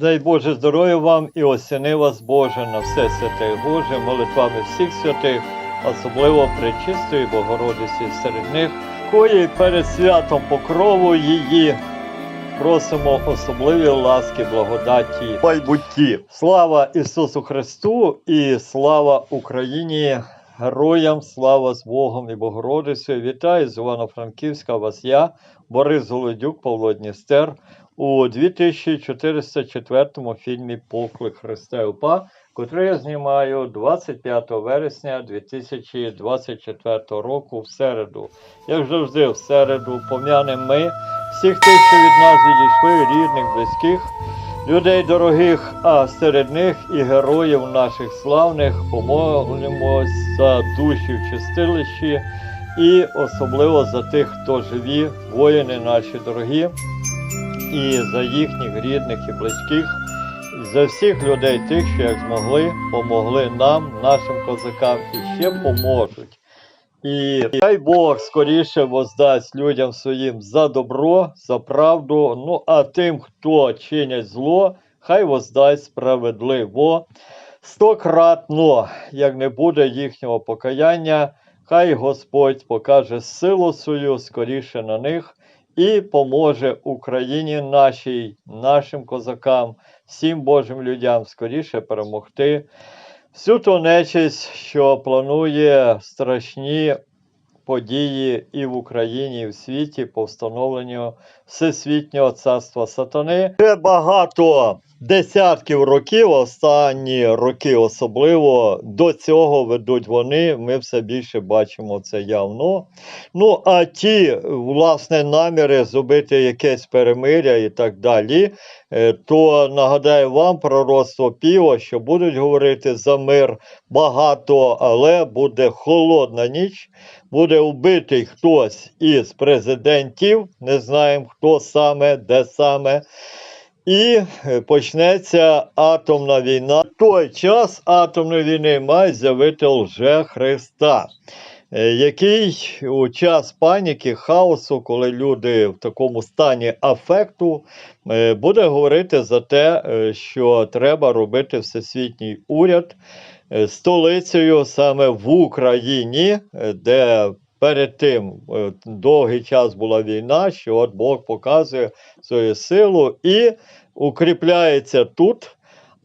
Дай Боже здоров'я вам і осяни вас Боже на все святе Боже, молитвами всіх святих, особливо Пречистої Богородиці серед них, кої перед святом покрову її просимо особливі ласки, благодаті майбутті. Слава Ісусу Христу і слава Україні! Героям, слава з Богом і Богородицею. Вітаю з Івано-Франківська вас я, Борис Голодюк, Павло Дністер у 2404 фільмі Поклик Христа УПА, котрий я знімаю 25 вересня 2024 року в середу. Як завжди, в середу пом'янемо ми всіх тих, що від нас відійшли, рідних, близьких, людей дорогих, а серед них і героїв наших славних помолимось за душі в чистилищі і особливо за тих, хто живі, воїни наші дорогі і за їхніх рідних і близьких, і за всіх людей, тих, що як змогли, помогли нам, нашим козакам і ще поможуть. І хай Бог скоріше воздасть людям своїм за добро, за правду. Ну а тим, хто чинять зло, хай воздасть справедливо. Стократно, як не буде їхнього покаяння, хай Господь покаже силу свою скоріше на них і поможе Україні нашій, нашим козакам, всім Божим людям скоріше перемогти всю ту нечисть, що планує страшні події і в Україні, і в світі по встановленню Всесвітнього царства сатани. Ще багато десятків років, останні роки особливо, до цього ведуть вони. Ми все більше бачимо це явно. Ну, а ті, власне, наміри зробити якесь перемиря і так далі, е, то нагадаю вам пророцтво Піо, що будуть говорити за мир багато, але буде холодна ніч, буде вбитий хтось із президентів, не знаємо хто саме, де саме. І е, почнеться атомна війна. В той час атомної війни має з'явити лже Христа, е, який у час паніки, хаосу, коли люди в такому стані афекту, е, буде говорити за те, що треба робити всесвітній уряд столицею саме в Україні, де перед тим е, довгий час була війна, що от Бог показує свою силу і укріпляється тут.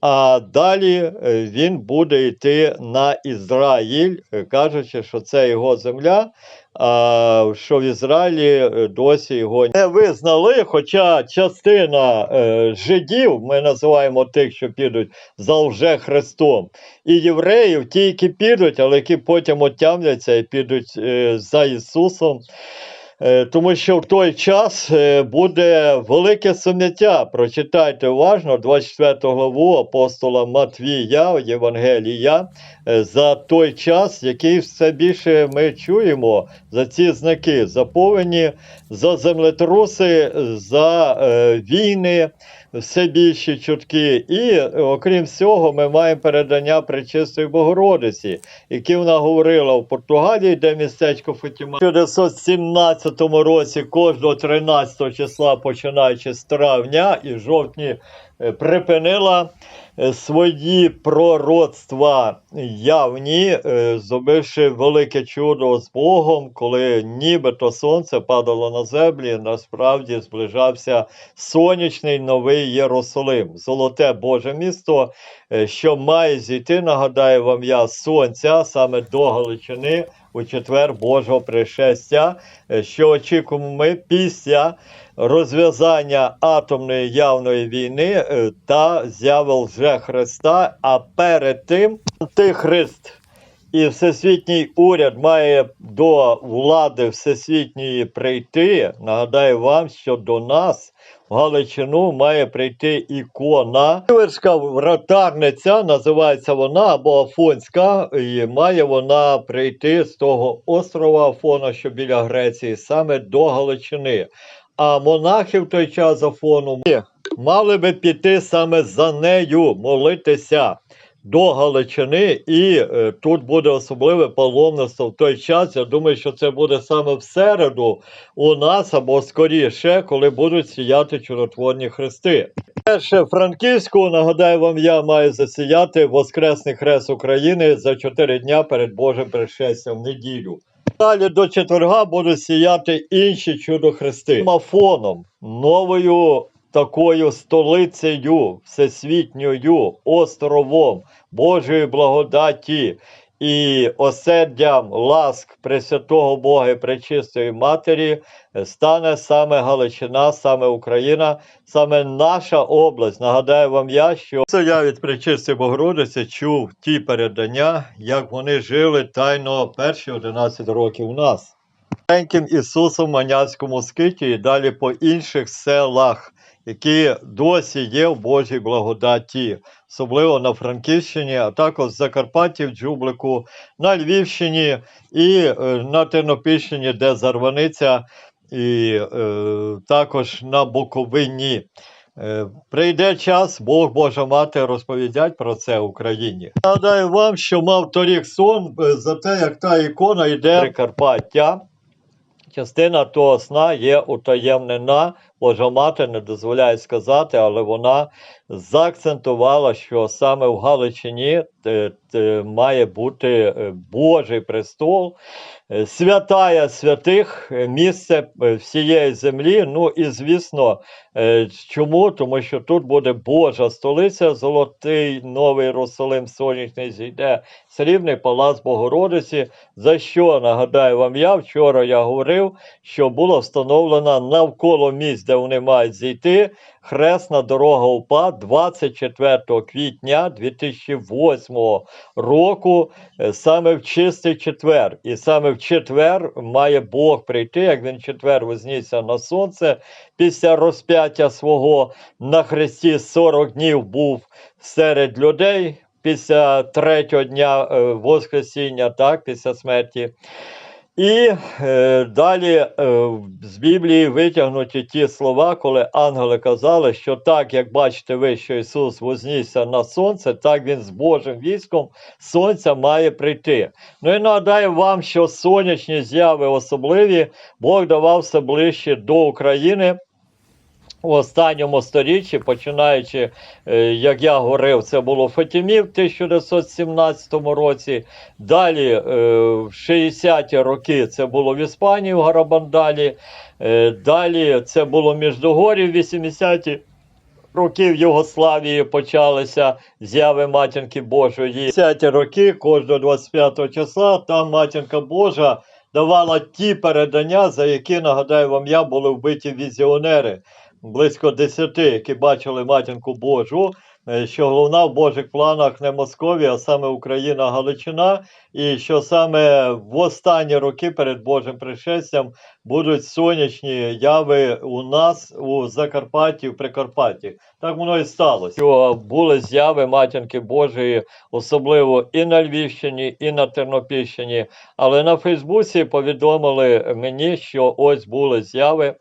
А далі е, він буде йти на Ізраїль, е, кажучи, що це його земля, а що в Ізраїлі е, досі його не визнали. Хоча частина жидів, ми називаємо тих, що підуть за лже Христом, і євреїв, ті, які підуть, але які потім отямляться і підуть за Ісусом. Е, Тому що в той час е, буде велике сум'яття. Прочитайте уважно 24 главу апостола Матвія, Євангелія, е, за той час, який все більше ми чуємо за ці знаки, заповені за землетруси, за війни, все більші чутки. І окрім цього, ми маємо передання Пречистої Богородиці, які вона говорила в Португалії, де містечко Фатіма. У 1917 році кожного 13 числа, починаючи з травня і жовтні, припинила е, свої пророцтва явні, е, зробивши велике чудо з Богом, коли нібито сонце падало на землі, насправді зближався сонячний новий Єрусалим, золоте Боже місто, е, що має зійти, нагадаю вам я, сонця саме до Галичини у четвер Божого пришестя, е, що очікуємо ми після розв'язання атомної явної війни е, та з'явил вже Христа, а перед тим Антихрист і всесвітній уряд має до влади всесвітньої прийти. Нагадаю вам, що до нас в Галичину має прийти ікона. Київська вратарниця, називається вона або Афонська, і має вона прийти з того острова Афона, що біля Греції, саме до Галичини. А монахи в той час Афону мали би піти саме за нею, молитися. До Галичини, і е, тут буде особливе паломництво в той час. Я думаю, що це буде саме в середу у нас або скоріше, коли будуть сіяти чудотворні хрести. Перше Франківську, нагадаю вам, я маю засіяти Воскресний хрест України за 4 дня перед Божим пришестям в неділю. Далі до четверга будуть сіяти інші чудо-хрести. Мафоном, новою такою столицею, всесвітньою, островом Божої благодаті і осердям ласк Пресвятого Бога і Пречистої Матері стане саме Галичина, саме Україна, саме наша область. Нагадаю вам я, що це я від Пречистої Богородиці чув ті передання, як вони жили тайно перші 11 років у нас. Ісусом в Маняцькому скиті і далі по інших селах, які досі є в Божій благодаті, особливо на Франківщині, а також в Закарпатті, в Джублику, на Львівщині і е, на Тернопільщині, де Зарваниця, і е, також на Буковині. Е, Прийде час, Бог Божа Мати розповідять про це Україні. Нагадаю вам, що мав торік сон е, за те, як та ікона йде Прикарпаття. Частина того сна є утаємнена, Божа мати не дозволяє сказати, але вона заакцентувала, що саме в Галичині е, е, має бути е, Божий престол, святая святих, е, місце е, всієї землі. Ну і звісно, е, чому? Тому що тут буде Божа столиця, золотий новий Єрусалим сонячний зійде, срібний палац Богородиці. За що нагадаю вам я вчора я говорив, що була встановлена навколо місць, де вони мають зійти, хресна дорога УПА 24 квітня 2008 року, е, саме в чистий четвер. І саме в четвер має Бог прийти, як він четвер вознісся на сонце після розп'яття свого на хресті 40 днів був серед людей. Після третього дня е, Воскресіння, так, після смерті. І е, далі е, з Біблії витягнуті ті слова, коли ангели казали, що так, як бачите ви, що Ісус вознісся на сонце, так Він з Божим військом сонця має прийти. Ну і нагадаю вам, що сонячні зяви особливі Бог давав все ближче до України. У останньому сторіччі, починаючи, е, як я говорив, це було Фатімів в 1917 році. Далі, е, в 60-ті роки, це було в Іспанії в Гарабандалі. Е, Далі це було Міждогорі в 80-ті роки в Югославії почалися зяви Матінки Божої. 50-ті роки, кожного 25 числа, там Матінка Божа давала ті передання, за які, нагадаю вам я, були вбиті візіонери близько десяти, які бачили матінку Божу, е, що головна в Божих планах не Московія, а саме Україна, Галичина, і що саме в останні роки перед Божим пришестям будуть сонячні яви у нас у Закарпатті, в Прикарпатті. Так воно і сталося. Що були зяви матінки Божої, особливо і на Львівщині, і на Тернопільщині. Але на Фейсбуці повідомили мені, що ось були зяви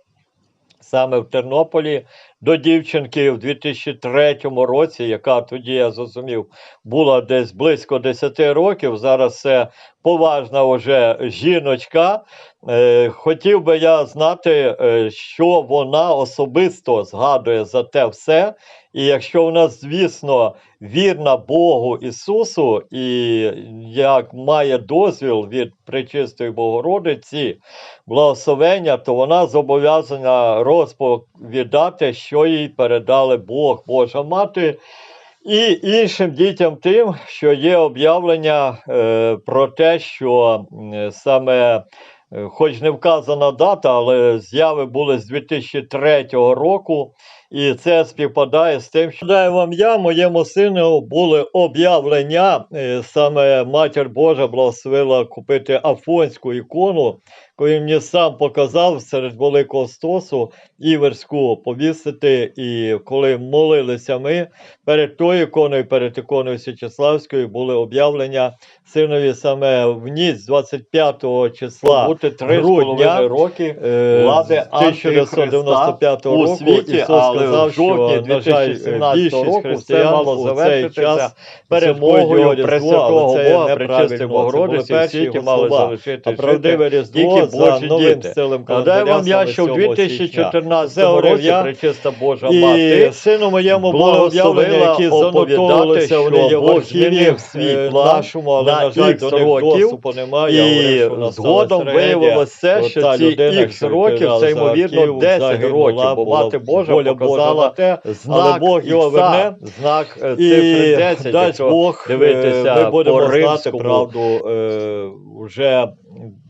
саме в Тернополі до дівчинки в 2003 році, яка тоді я зрозумів, була десь близько 10 років. Зараз це поважна вже жіночка. Е, хотів би я знати, е, що вона особисто згадує за те все. І якщо вона, звісно, вірна Богу Ісусу, і як має дозвіл від Пречистої Богородиці, благословення, то вона зобов'язана розповідати, що їй передали Бог, Божа Мати. І іншим дітям тим, що є об'явлення е, про те, що е, саме, хоч не вказана дата, але зяви були з 2003 року, і це співпадає з тим, що даю вам я, моєму сину були об'явлення. е, Саме Матір Божа благословила купити афонську ікону, яку він мені сам показав серед великого стосу іверську повісити. І коли молилися ми перед тою іконою, перед іконою Січеславською, були об'явлення синові саме в ніч 25 числа. Бути три з роки роки е, влади 1995 року у світі, Ісус сказав, в жовтні що, 2017 року все мало завершитися перемогою Пресвятого це Бога, Це Богородиці, всі, які мали залишити правдиве Різдво за новим стилем Нагадаю вам я, що в 2014 році Це. Пречиста Божа Мати. сину моєму благословила оповідати, що Бог змінив свій е, план на ікс років. І згодом виявилося, що ці ікс років, це ймовірно 10 років, бо мати Божа Божа показала те, знак Бог його верне. знак е, цифри 10, дасть якщо Бог, дивитися е, ми будемо по знати римському. правду е, вже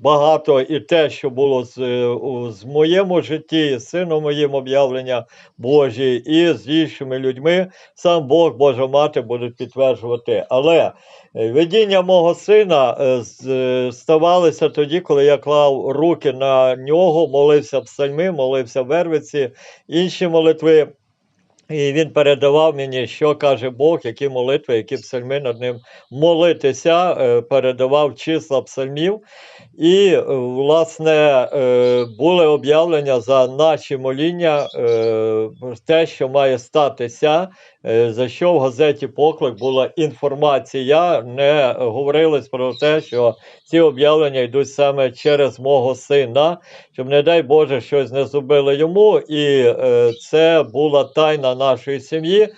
багато і те, що було з, е, з моєму житті, з сином моїм об'явлення Божі, і з іншими людьми, сам Бог, Божа мати будуть підтверджувати. Але е, видіння мого сина е, ставалися тоді, коли я клав руки на нього, молився псальми, молився вервиці, інші молитви. І він передавав мені, що каже Бог, які молитви, які псальми над ним молитися, е, передавав числа псальмів. І, е, власне, е, були об'явлення за наші моління, те, що має статися, за що в газеті Поклик була інформація, не говорилось про те, що ці об'явлення йдуть саме через мого сина, щоб, не дай Боже, щось не зробили йому. І е, це була тайна нашої сім'ї.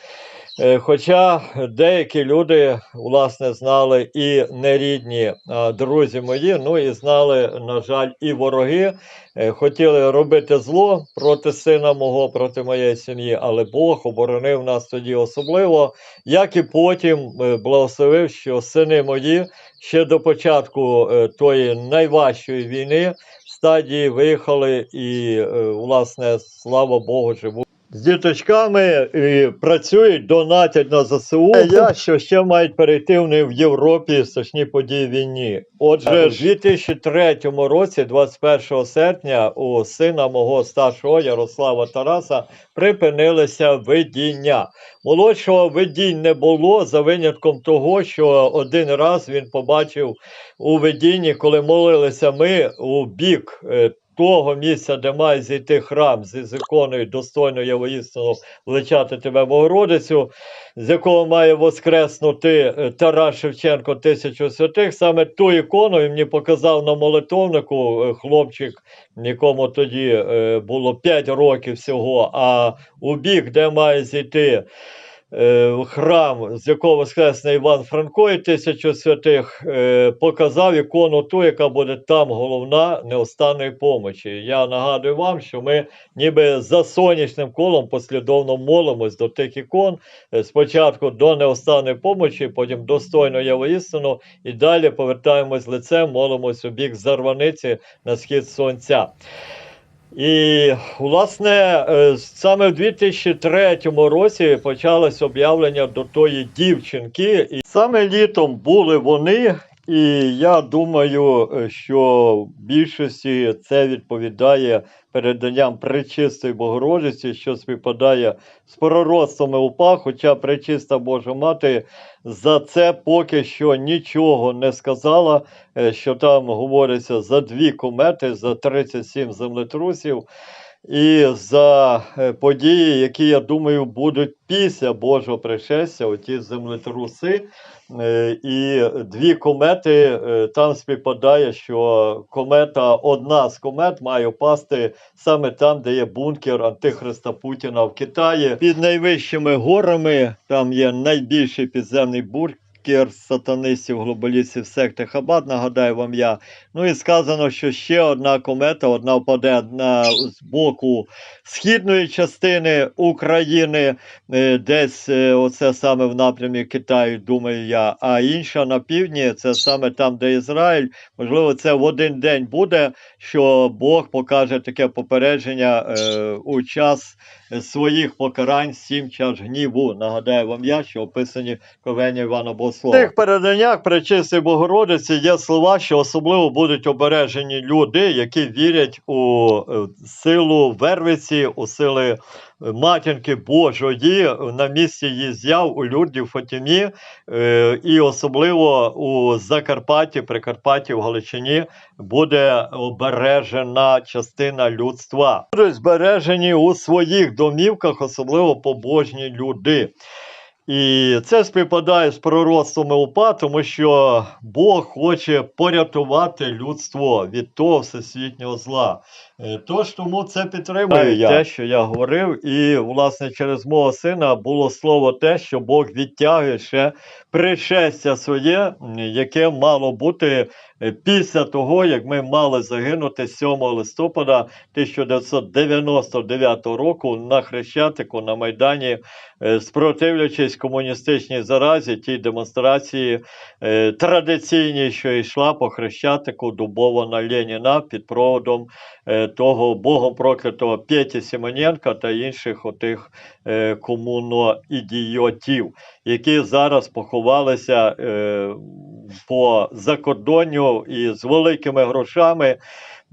Е, Хоча деякі люди, власне, знали і нерідні друзі мої, ну і знали, на жаль, і вороги, е, хотіли робити зло проти сина мого, проти моєї сім'ї, але Бог оборонив нас тоді особливо, як і потім е, благословив, що сини мої ще до початку е, тої найважчої війни в стадії виїхали і, е, власне, слава Богу, живуть. З діточками і працюють, донатять на ЗСУ. Я що ще мають перейти вони в Європі страшні події війні. Отже, в 2003 році, 21 серпня, у сина мого старшого Ярослава Тараса припинилися видіння. Молодшого видінь не було за винятком того, що один раз він побачив у видінні, коли молилися ми у бік. Того місця, де має зійти храм з іконою достойно я воістину величати тебе, Богородицю, з якого має воскреснути е, Тарас Шевченко тисячу святих. Саме ту ікону мені показав на молитовнику е, хлопчик, якому тоді е, було 5 років всього, а у бік, де має зійти храм, з якого воскресне Іван Франко і тисячу святих, е, показав ікону ту, яка буде там головна неостанної помочі. Я нагадую вам, що ми ніби за сонячним колом послідовно молимось до тих ікон, е, спочатку до неостанної помочі, потім достойно явоістину, і далі повертаємось лицем, молимось у бік зарваниці на схід сонця. І, власне, е, саме в 2003 році почалось об'явлення до тої дівчинки. І саме літом були вони. І я думаю, е, що більшості це відповідає переданням Пречистої Богородиці, що співпадає з пророцтвами УПА, хоча Пречиста Божа Мати за це поки що нічого не сказала, е, що там говориться за дві комети, за 37 землетрусів. І за е, події, які, я думаю, будуть після Божого пришестя, оті землетруси. Е, І дві комети е, там співпадає, що комета, одна з комет має впасти саме там, де є бункер Антихриста Путіна в Китаї. Під найвищими горами там є найбільший підземний бункер сатанистів, глобалістів секти Хабад, нагадаю вам я. Ну і сказано, що ще одна комета, одна впаде на з боку східної частини України, е, десь е, оце саме в напрямі Китаю, думаю я. А інша на півдні, це саме там, де Ізраїль. Можливо, це в один день буде, що Бог покаже таке попередження е, у час своїх покарань, сім час гніву. Нагадаю вам я, що описані ковення Івана Богослова. Божого Слова. тих переданнях Пречистої Богородиці є слова, що особливо будуть обережені люди, які вірять у е, силу Вервиці, у сили е, матінки Божої на місці її з'яв у Люрді в Фатімі, е, і особливо у Закарпатті, Прикарпатті, в Галичині буде обережена частина людства. Будуть збережені у своїх домівках, особливо побожні люди. І це співпадає з пророцтвом УПА, тому що Бог хоче порятувати людство від того всесвітнього зла. Е, Тож тому це підтримує я. те, що я говорив, і власне через мого сина було слово те, що Бог відтягує ще пришестя своє, яке мало бути е, після того, як ми мали загинути 7 листопада 1999 року на Хрещатику на Майдані, е, спротивлячись комуністичній заразі, тій демонстрації традиційній, що йшла по Хрещатику Дубова на Леніна під проводом того богом проклятого Сімоненка та інших отих е, комуноідіотів, які зараз поховалися е, по закордонню і з великими грошами.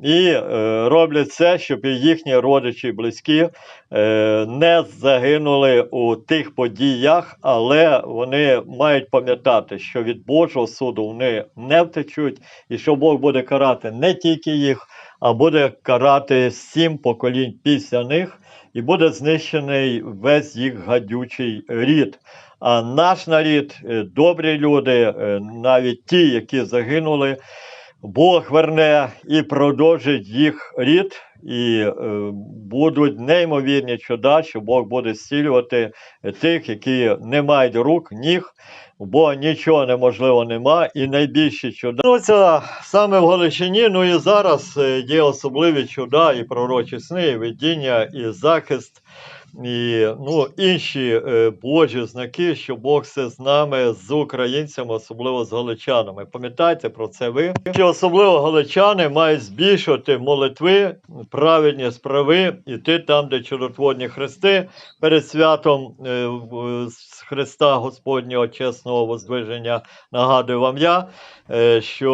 І е, роблять все, щоб їхні родичі і близькі е, не загинули у тих подіях, але вони мають пам'ятати, що від Божого суду вони не втечуть, і що Бог буде карати не тільки їх, а буде карати сім поколінь після них, і буде знищений весь їх гадючий рід. А наш нарід, е, добрі люди, е, навіть ті, які загинули, Бог верне і продовжить їх рід, і е, будуть неймовірні чуда, що Бог буде зцілювати тих, які не мають рук, ніг, бо нічого неможливо нема, і найбільші чуда. Ну, це саме в Галичині, ну і зараз е, є особливі чуда, і пророчі сни, і видіння, і захист. І ну, інші е, Божі знаки, що Бог все з нами, з українцями, особливо з галичанами. Пам'ятайте про це ви, що особливо галичани мають збільшувати молитви, праведні справи, іти там, де чудотворні хрести перед святом е, Христа Господнього чесного воздвиження. Нагадую вам я, е, що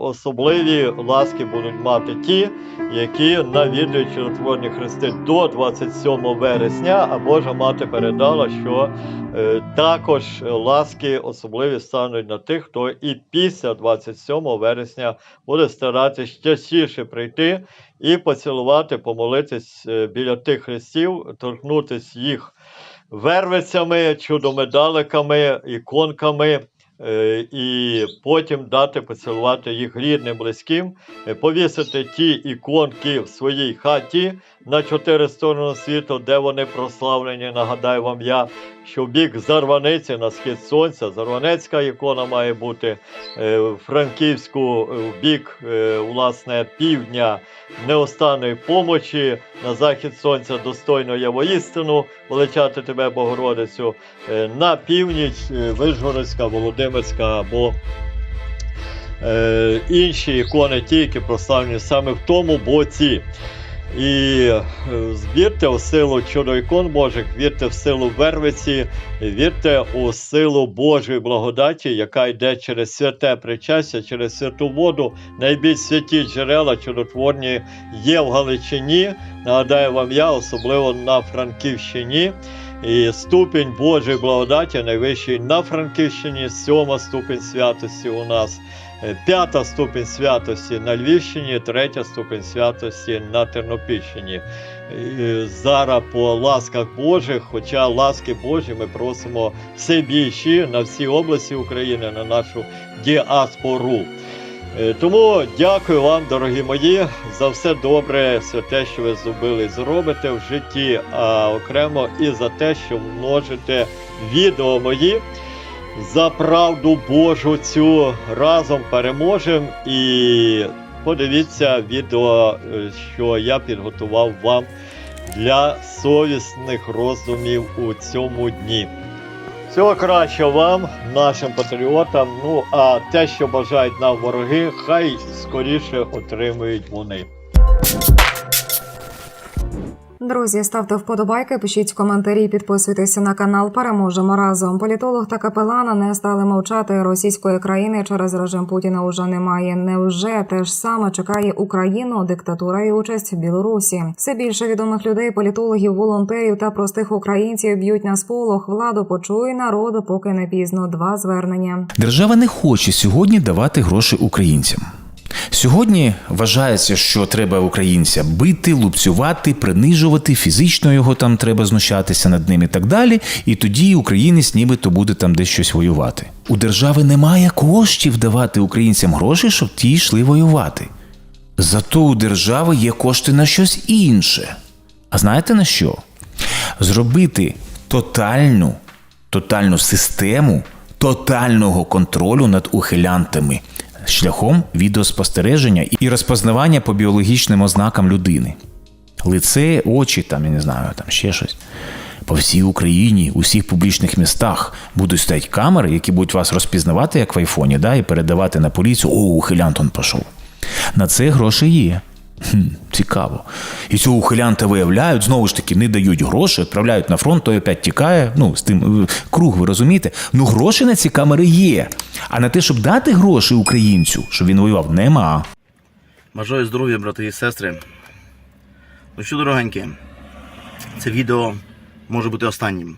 особливі ласки будуть мати ті, які навідують чудотворні хрести до 27 вересня, а Божа мати передала, що е, також ласки особливі стануть на тих, хто і після 27 вересня буде старатись частіше прийти і поцілувати, помолитись е, біля тих хрестів, торкнутись їх вервицями, чудомедаликами, іконками. е, І потім дати поцілувати їх рідним, близьким, повісити ті іконки в своїй хаті на чотири сторони світу, де вони прославлені. Нагадаю вам я, що бік Зарваниці на схід сонця, Зарванецька ікона має бути е, в Франківську, е, в бік е, власне півдня неостанної помочі, на захід сонця достойно є воістину, величати тебе, Богородицю, е, на північ е, Вишгородська, Володимирська або е, інші ікони, ті, які прославлені саме в тому боці. І е, вірте у силу чудо Божих, вірте в силу Вервиці, вірте у силу Божої благодаті, яка йде через святе причастя, через святу воду. Найбільш святі джерела чудотворні є в Галичині. Нагадаю вам я, особливо на Франківщині. І ступінь Божої благодаті найвищий на Франківщині, сьома ступінь святості у нас. Е, П'ята ступінь святості на Львівщині, третя ступінь святості на Тернопільщині. Е, Зараз по ласках Божих, хоча ласки Божі ми просимо все більші на всі області України, на нашу діаспору. Е, Тому дякую вам, дорогі мої, за все добре, все те, що ви зробили зробите в житті, а окремо і за те, що множите відео мої за правду Божу цю разом переможемо. І подивіться відео, е, що я підготував вам для совісних роздумів у цьому дні. Всього кращого вам, нашим патріотам. Ну а те, що бажають нам вороги, хай скоріше отримують вони. Друзі, ставте вподобайки, пишіть коментарі, підписуйтеся на канал. Переможемо разом. Політолог та капелана не стали мовчати. Російської країни через режим Путіна уже немає. Невже те ж саме чекає Україну, диктатура і участь в Білорусі? Все більше відомих людей, політологів, волонтерів та простих українців б'ють на сполох. Владу почує народ, поки не пізно. Два звернення. Держава не хоче сьогодні давати гроші українцям. Сьогодні вважається, що треба українця бити, лупцювати, принижувати, фізично його там треба знущатися над ним і так далі. І тоді українець нібито буде там десь щось воювати. У держави немає коштів давати українцям гроші, щоб ті йшли воювати. Зато у держави є кошти на щось інше. А знаєте на що? Зробити тотальну, тотальну систему тотального контролю над ухилянтами шляхом відеоспостереження і розпознавання по біологічним ознакам людини. Лице, очі, там, я не знаю, там ще щось. По всій Україні, у всіх публічних містах будуть стояти камери, які будуть вас розпізнавати, як в айфоні, да, і передавати на поліцію, о, ухилянт он пішов. На це гроші є. Хм, цікаво. І цього ухилянта виявляють, знову ж таки, не дають гроші, відправляють на фронт, той опять тікає. Ну, з тим е, круг, ви розумієте? Ну, гроші на ці камери є. А на те, щоб дати гроші українцю, щоб він воював, нема. Бажаю здоров'я, брати і сестри. Ну що, дорогенькі, це відео може бути останнім.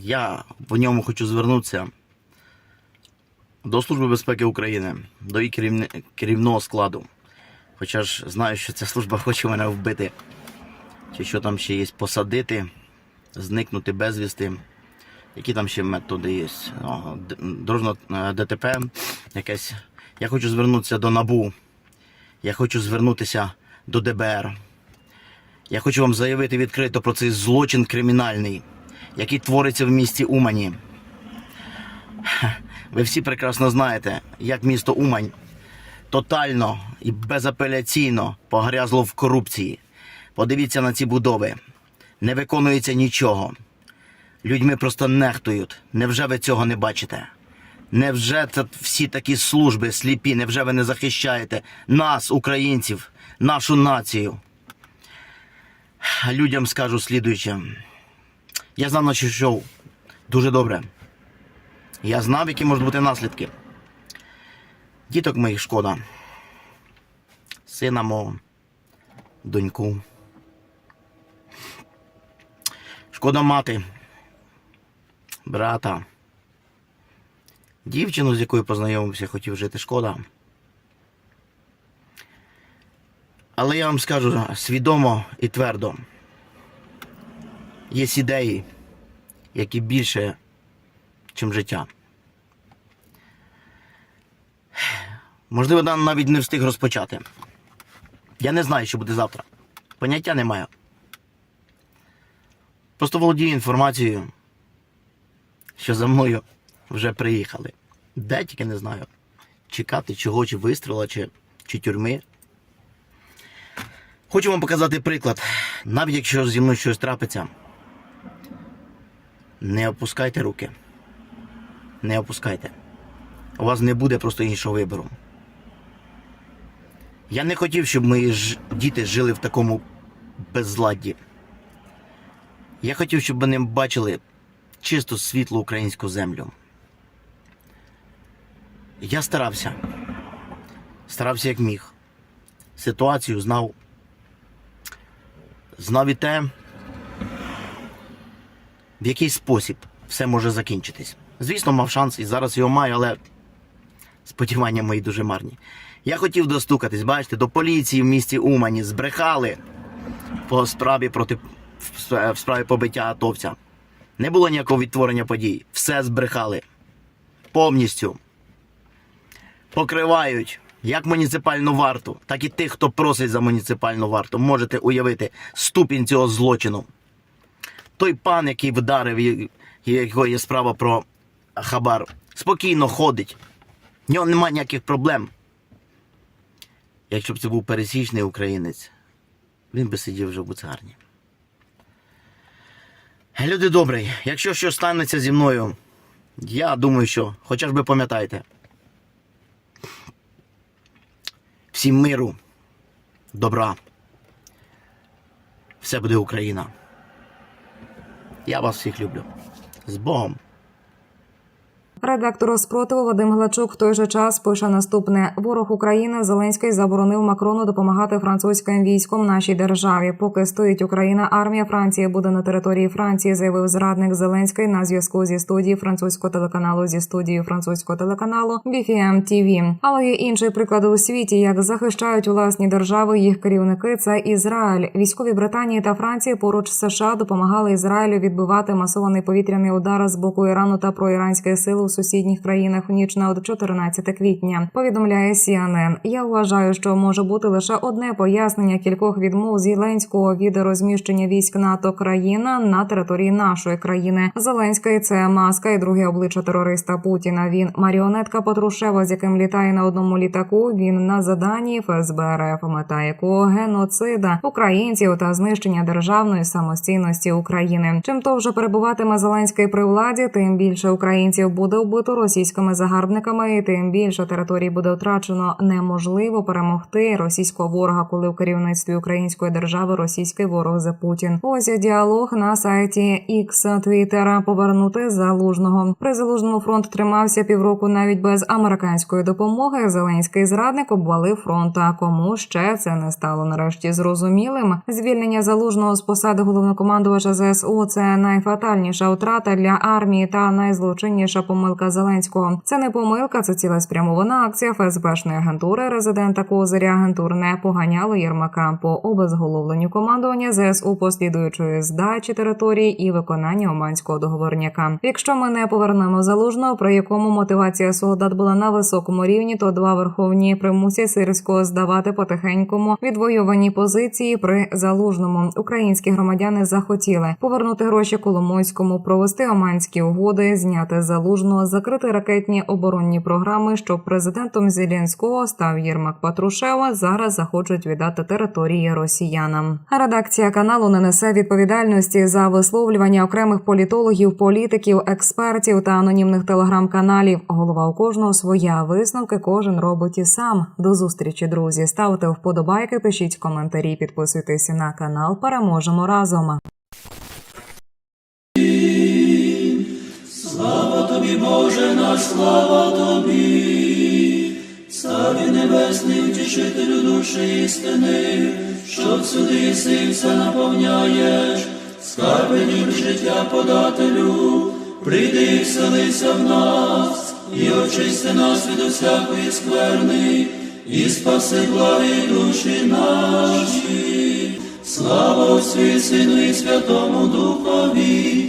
Я в ньому хочу звернутися до Служби безпеки України, до її керівни- керівного складу. Хоча ж знаю, що ця служба хоче мене вбити, чи що там ще є посадити, зникнути безвісти. Які там ще методи є? О, д- Дорожно е, ДТП якесь. Я хочу звернутися до НАБУ. Я хочу звернутися до ДБР. Я хочу вам заявити відкрито про цей злочин кримінальний, який твориться в місті Умані. Ви всі прекрасно знаєте, як місто Умань тотально і безапеляційно погрязло в корупції. Подивіться на ці будови. Не виконується нічого. Людьми просто нехтують. Невже ви цього не бачите? Невже це всі такі служби сліпі? Невже ви не захищаєте нас, українців, нашу націю? Людям скажу слідуюче. Я знав на що дуже добре. Я знав, які можуть бути наслідки. Діток моїх шкода. Сина мого, доньку. Шкода мати, брата. Дівчину, з якою познайомився, хотів жити, шкода. Але я вам скажу свідомо і твердо. Є ідеї, які більше, ніж життя. Можливо, навіть не встиг розпочати. Я не знаю, що буде завтра. Поняття не маю. Просто володію інформацією, що за мною вже приїхали. Де тільки не знаю. Чекати чого, чи вистріла, чи, чи тюрми. Хочу вам показати приклад. Навіть якщо зі мною щось трапиться, не опускайте руки. Не опускайте. У вас не буде просто іншого вибору. Я не хотів, щоб мої ж... діти жили в такому безладді. Я хотів, щоб вони бачили чисту світлу українську землю. Я старався. Старався як міг. Ситуацію знав. Знав і те, в який спосіб все може закінчитись. Звісно, мав шанс і зараз його маю, але сподівання мої дуже марні. Я хотів достукатись, бачите, до поліції в місті Умані збрехали по справі проти в справі побиття атовця. Не було ніякого відтворення подій. Все збрехали. Повністю. Покривають як муніципальну варту, так і тих, хто просить за муніципальну варту. Можете уявити ступінь цього злочину. Той пан, який вдарив, і є справа про хабар, спокійно ходить. В нього немає ніяких проблем. Якщо б це був пересічний українець, він би сидів вже в буцарні. Люди добрі, якщо щось станеться зі мною, я думаю, що хоча ж би пам'ятайте. Всім миру, добра. Все буде Україна. Я вас всіх люблю. З Богом! Редактор спротиву Вадим Глачук в той же час пише наступне: ворог України Зеленський заборонив Макрону допомагати французьким військом нашій державі. Поки стоїть Україна, армія Франції буде на території Франції, заявив зрадник Зеленський на зв'язку зі студії французького телеканалу зі студією французького телеканалу BFM TV. Але є інший приклад у світі, як захищають власні держави їх керівники. Це Ізраїль. Військові Британії та Франції поруч США допомагали Ізраїлю відбивати масований повітряний удар з боку Ірану та проіранських сил у сусідніх країнах у ніч на 14 квітня. Повідомляє CNN. Я вважаю, що може бути лише одне пояснення кількох відмов Зеленського від розміщення військ НАТО країна на території нашої країни. Зеленський це маска і друге обличчя терориста Путіна. Він маріонетка Патрушева, з яким літає на одному літаку. Він на заданні ФСБ РФ, мета якого геноцида українців та знищення державної самостійності України. Чим то перебуватиме Зеленський при владі, тим більше українців буде вбито російськими загарбниками, і тим більше територій буде втрачено. Неможливо перемогти російського ворога, коли у керівництві української держави російський ворог за Путін. Ось діалог на сайті X Твіттера повернути залужного. При залужному фронт тримався півроку навіть без американської допомоги. Зеленський зрадник обвалив фронт. А кому ще це не стало нарешті зрозумілим? Звільнення залужного з посади головнокомандувача ЗСУ – це найфатальніша втрата для армії та найзлочинніша помилка Зеленського. Це не помилка, це цілеспрямована акція ФСБшної агентури резидента Козиря. Агентур не поганяло Єрмака по обезголовленню командування ЗСУ послідуючої здачі території і виконання Оманського договорняка. Якщо ми не повернемо залужного, при якому мотивація солдат була на високому рівні, то два верховні примусять сирського здавати потихенькому відвоювані позиції при залужному. Українські громадяни захотіли повернути гроші Коломойському, провести оманські угоди, зняти залужного, закрити ракетні оборонні програми. Щоб президентом Зеленського став Єрмак Патрушева. Зараз захочуть віддати території росіянам. Редакція каналу не несе відповідальності за висловлювання окремих політологів, політиків, експертів та анонімних телеграм-каналів. Голова у кожного своя висновки кожен робить і сам. До зустрічі, друзі. Ставте вподобайки, пишіть коментарі, підписуйтесь на канал. Переможемо разом. Боже наш, слава тобі, Царю небесний, втішителю душі істини, що всюди єси все наповняєш, скарби дім життя подателю, прийди і вселися в нас, і очисти нас від усякої скверни, і спаси благі душі наші. Слава Отцю і Сину і Святому Духові,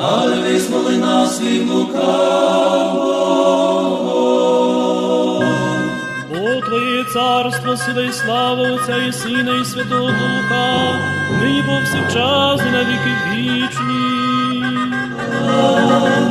але визволи нас від лукавого. Бо Твоє царство, сила і слава Отця і Сина, і Святого Духа, нині повсякчас і на віки вічні. Амінь.